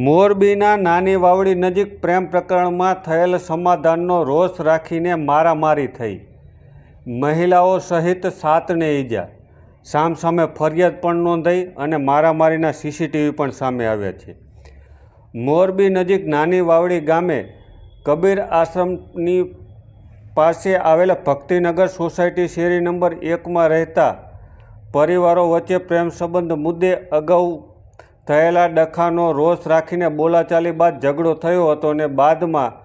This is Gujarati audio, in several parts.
મોરબીના નાની વાવડી નજીક પ્રેમ પ્રકરણમાં થયેલ સમાધાનનો રોષ રાખીને મારામારી થઈ. મહિલાઓ સહિત સાતને ઈજા. સામસામે ફરિયાદ પણ નોંધાઈ અને મારામારીના સીસીટીવી પણ સામે આવ્યા છે. મોરબી નજીક નાની વાવડી ગામે કબીર આશ્રમની પાસે આવેલા ભક્તિનગર સોસાયટી શેરી નંબર એકમાં રહેતા પરિવારો વચ્ચે પ્રેમ સંબંધ મુદ્દે અગાઉ થયેલા ડખાનો રોષ રાખીને બોલાચાલી બાદ ઝઘડો થયો હતો અને બાદમાં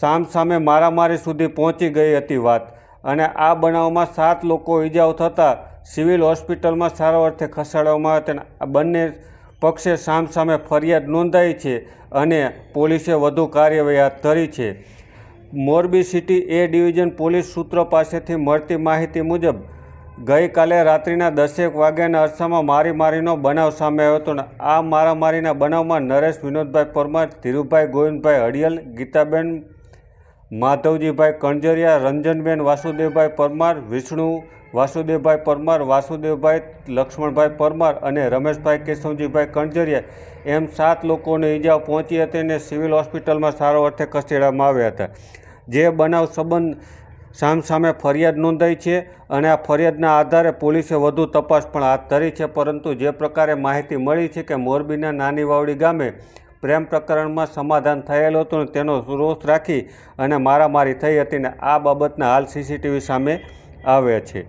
સામસામે મારામારી સુધી પહોંચી ગઈ હતી વાત. અને આ બનાવમાં સાત લોકો ઈજાઓ થતાં સિવિલ હોસ્પિટલમાં સારવાર અર્થે ખસેડવામાં આવ્યા હતા બંને પક્ષે સામસામે ફરિયાદ નોંધાઈ છે અને પોલીસે વધુ કાર્યવાહી હાથ ધરી છે. Morbi city A division police સૂત્રો પાસેથી મળતી માહિતી મુજબ ગઈકાલે રાત્રિના દસેક વાગ્યાના અરસામાં મારીમારીનો બનાવ સામે આવ્યો હતો આ મારામારીના બનાવમાં નરેશ વિનોદભાઈ પરમાર, ધીરુભાઈ ગોવિંદભાઈ હડિયલ ગીતાબેન માધવજીભાઈ કણજરિયા રંજનબેન વાસુદેવભાઈ પરમાર, વિષ્ણુ વાસુદેવભાઈ પરમાર, વાસુદેવભાઈ લક્ષ્મણભાઈ પરમાર અને રમેશભાઈ કેશવજીભાઈ કણજરિયા એમ સાત લોકોને ઈજાઓ પહોંચી હતી અને સિવિલ હોસ્પિટલમાં સારો અર્થે ખસેડવામાં આવ્યા હતા. જે બનાવ સંબંધ સામસામે ફરિયાદ નોંધાઈ છે અને આ ફરિયાદના આધારે પોલીસે વધુ તપાસ પણ હાથ ધરી છે, પરંતુ જે પ્રકારે માહિતી મળી છે કે મોરબીના નાની વાવડી ગામે પ્રેમ પ્રકરણમાં સમાધાન થયેલું હતું તેનો રોષ રાખી અને મારામારી થઈ હતી ને આ બાબતના હાલ સીસીટીવી સામે આવે છે.